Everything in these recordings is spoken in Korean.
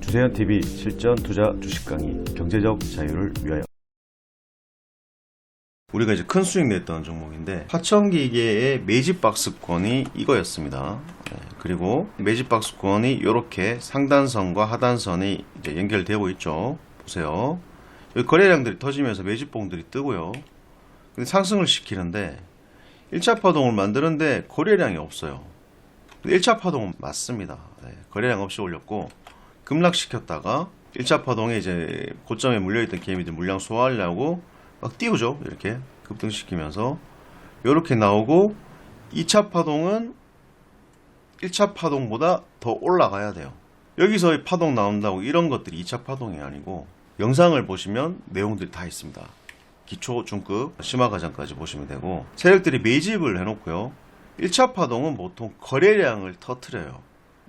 주세현 TV 실전 투자 주식 강의 경제적 자유를 위하여 우리가 이제 큰 수익 냈던 종목인데 화천기계의 매집 박스권이 이거였습니다. 네, 그리고 매집 박스권이 이렇게 상단선과 하단선이 이제 연결되고 있죠. 보세요. 여기 거래량들이 터지면서 매집봉들이 뜨고요. 근데 상승을 시키는데 1차 파동을 만드는데 거래량이 없어요. 1차 파동은 맞습니다. 네, 거래량 없이 올렸고 급락시켰다가 1차 파동에 이제 고점에 물려있던 개미들 물량 소화하려고 막 띄우죠. 이렇게 급등시키면서 이렇게 나오고 2차 파동은 1차 파동보다 더 올라가야 돼요. 여기서 이 파동 나온다고 이런 것들이 2차 파동이 아니고 영상을 보시면 내용들이 다 있습니다. 기초, 중급, 심화 과정까지 보시면 되고 세력들이 매집을 해놓고요. 1차 파동은 보통 거래량을 터트려요.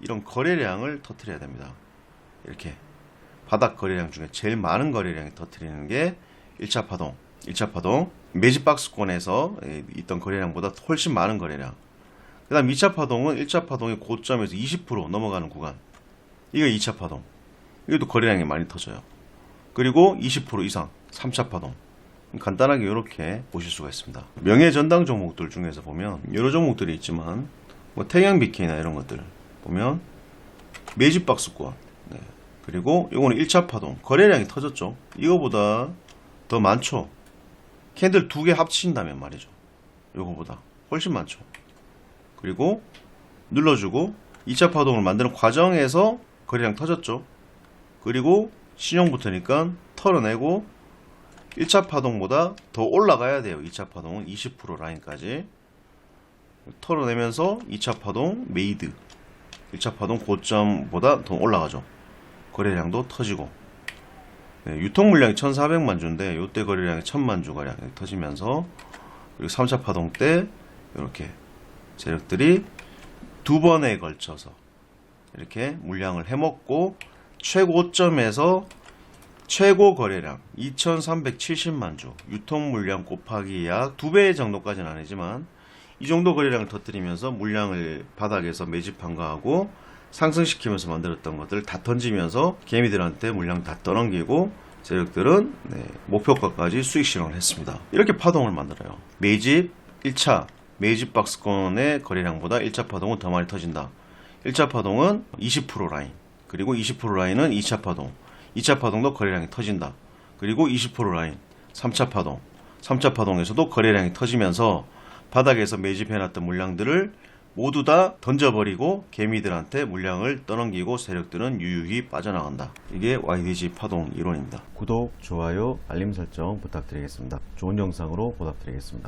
이런 거래량을 터트려야 됩니다. 이렇게 바닥 거래량 중에 제일 많은 거래량이 터트리는 게 1차 파동. 1차 파동 매집 박스권에서 에, 있던 거래량보다 훨씬 많은 거래량. 그다음 2차 파동은 1차 파동의 고점에서 20% 넘어가는 구간. 이거 2차 파동. 이것도 거래량이 많이 터져요. 그리고 20% 이상 3차 파동. 간단하게 이렇게 보실 수가 있습니다. 명예 전당 종목들 중에서 보면 여러 종목들이 있지만 뭐 태양 BK나 이런 것들 보면 매집 박스권. 네. 그리고 이거는 1차 파동. 거래량이 터졌죠. 이거보다 더 많죠. 캔들 두 개 합친다면 말이죠. 요거보다 훨씬 많죠. 그리고 눌러주고 2차 파동을 만드는 과정에서 거래량 터졌죠. 그리고 신용부터니까 털어내고 1차 파동보다 더 올라가야 돼요. 2차 파동은 20% 라인까지 털어내면서 2차 파동 메이드 1차 파동 고점보다 더 올라가죠. 거래량도 터지고 네, 유통 물량이 1,400만 주인데 요때 거래량이 1,000만 주 가량 터지면서 그리고 3차 파동 때 이렇게 세력들이 두 번에 걸쳐서 이렇게 물량을 해먹고 최고점에서 최고 거래량 2,370만 주 유통 물량 곱하기 약 두 배 정도까지는 아니지만 이 정도 거래량을 터뜨리면서 물량을 바닥에서 매집한 거하고 상승시키면서 만들었던 것들 다 던지면서 개미들한테 물량 다 떠넘기고 세력들은 네, 목표가까지 수익 실현을 했습니다. 이렇게 파동을 만들어요. 매집 1차 매집 박스권의 거래량보다 1차 파동은 더 많이 터진다. 1차 파동은 20% 라인 그리고 20% 라인은 2차 파동 2차 파동도 거래량이 터진다. 그리고 20% 라인 3차 파동 3차 파동에서도 거래량이 터지면서 바닥에서 매집해놨던 물량들을 모두 다 던져버리고 개미들한테 물량을 떠넘기고 세력들은 유유히 빠져나간다. 이게 YDG 파동 이론입니다. 구독, 좋아요, 알림 설정 부탁드리겠습니다. 좋은 영상으로 보답드리겠습니다.